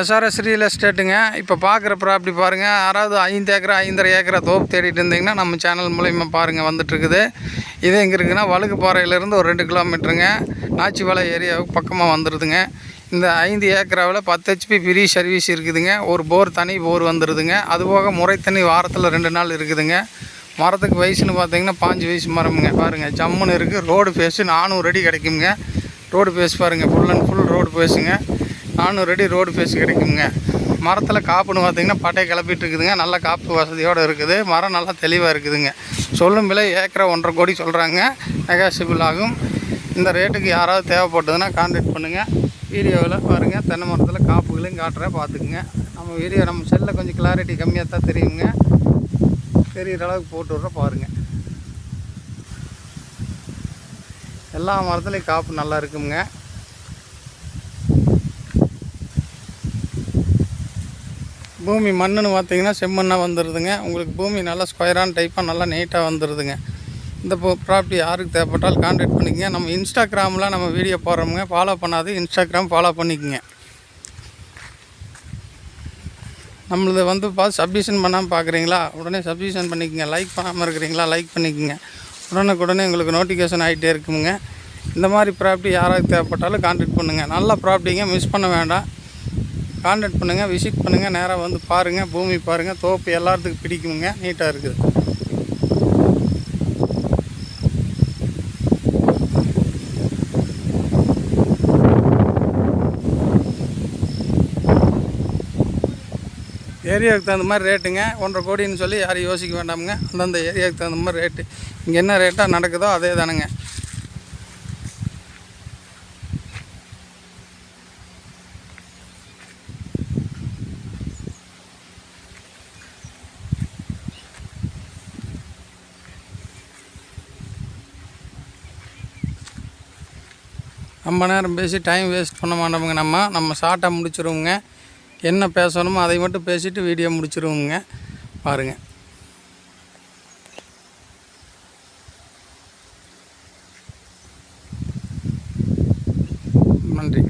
SRS real எஸ்டேட்டுங்க இப்போ பார்க்குற property பாருங்கள் யாராவது ஐந்து ஏக்கரா ஐந்தரை ஏக்கரா தோப்பு தேடிட்டு இருந்தீங்கன்னா நம்ம சேனல் மூலிமா பாருங்கள் வந்துட்டுருக்குது. இது எங்கே இருக்குன்னா வழுக்குப்பாறையிலேருந்து ஒரு ரெண்டு கிலோமீட்டருங்க நாச்சிவலை ஏரியாவுக்கு பக்கமாக வந்துடுதுங்க இந்த ஐந்து ஏக்கராவில் பத்து ஹெச்பி ஃப்ரீ சர்வீஸ் இருக்குதுங்க. ஒரு போர் தனி போர் வந்துடுதுங்க அதுபோக முறை தண்ணி வாரத்தில் ரெண்டு நாள் இருக்குதுங்க. மரத்துக்கு வயசுன்னு பார்த்தீங்கன்னா பாஞ்சு வயசு மரமுங்க. பாருங்கள் ஜம்முன்னு இருக்குது ரோடு பேஸு நானூறு அடி கிடைக்குங்க. ரோடு ஃபேஸ் பாருங்கள் ஃபுல் அண்ட் ஃபுல் ரோடு ஃபேஸுங்க நானூறு அடி ரோடு ஃபேஸ் கிடைக்குங்க. மரத்தில் காப்புன்னு பார்த்தீங்கன்னா பட்டையை கிளப்பிட்டு இருக்குதுங்க. நல்ல காப்பு வசதியோடு இருக்குது. மரம் நல்லா தெளிவாக இருக்குதுங்க. சொல்லும் விலை ஏக்கரை ஒன்றரை கோடி சொல்கிறாங்க நெகாசிபிள் ஆகும். இந்த ரேட்டுக்கு யாராவது தேவைப்பட்டதுன்னா கான்டாக்ட் பண்ணுங்கள் வீடியோவில் பாருங்கள் தென்னை மரத்தில் காப்புகளையும் காட்டுறேன். பார்த்துக்குங்க. நம்ம வீடியோ நம்ம செல்லில் கொஞ்சம் கிளாரிட்டி கம்மியாக தான் தெரியுங்க. தெரிகிற அளவுக்கு போட்டு விட்ற பாருங்கள் எல்லா மரத்துலேயும் காப்பு நல்லா இருக்குங்க. பூமி மண்ணுன்னு பார்த்தீங்கன்னா செம்மண்ணாக வந்துடுதுங்க உங்களுக்கு பூமி நல்லா ஸ்கொயரான டைப்பாக நல்லா நீட்டாக வந்துடுதுங்க இந்த ப்ராப்பர்ட்டி யாருக்கு தேவைப்பட்டாலும் கான்டாக்ட் பண்ணிக்கங்க. நம்ம இன்ஸ்டாகிராமில் நம்ம வீடியோ போடுறோமுங்க. ஃபாலோ பண்ணாது இன்ஸ்டாகிராம் ஃபாலோ பண்ணிக்கங்க. நம்மளது வந்து பார்த்து சப்மிஷன் பண்ணாமல் பார்க்குறீங்களா உடனே சப்மிஷன் பண்ணிக்கங்க. லைக் பண்ணாமல் இருக்கிறீங்களா? லைக் பண்ணிக்கங்க. உடனுக்குடனே உங்களுக்கு நோட்டிஃபிகேஷன் ஆகிட்டே இருக்குங்க இந்த மாதிரி ப்ராப்பர்ட்டி யாராவது தேவைப்பட்டாலும் கான்டாக்ட் பண்ணுங்கள் நல்ல ப்ராப்பர்ட்டிங்க மிஸ் பண்ண வேண்டாம். கான்டாக்ட் பண்ணுங்கள் விசிட் பண்ணுங்கள் நேராக வந்து பாருங்கள் பூமி பாருங்கள் தோப்பு எல்லாத்துக்கும் பிடிக்குங்க நீட்டாக இருக்குது. ஏரியாவுக்கு தகுந்த மாதிரி ரேட்டுங்க ஒன்றரை கோடின்னு சொல்லி யாரும் யோசிக்க வேண்டாமுங்க. அந்தந்த ஏரியாவுக்கு தகுந்த மாதிரி ரேட்டு இங்கே என்ன ரேட்டாக நடக்குதோ அதே தானுங்க ரொம்ப நேரம் பேசி டைம் வேஸ்ட் பண்ண மாட்டோமுங்க நம்ம. நம்ம ஷார்ட்டாக முடிச்சிருவோங்க. என்ன பேசணுமோ அதை மட்டும் பேசிவிட்டு வீடியோ முடிச்சிருவோங்க. பாருங்கள் நன்றி.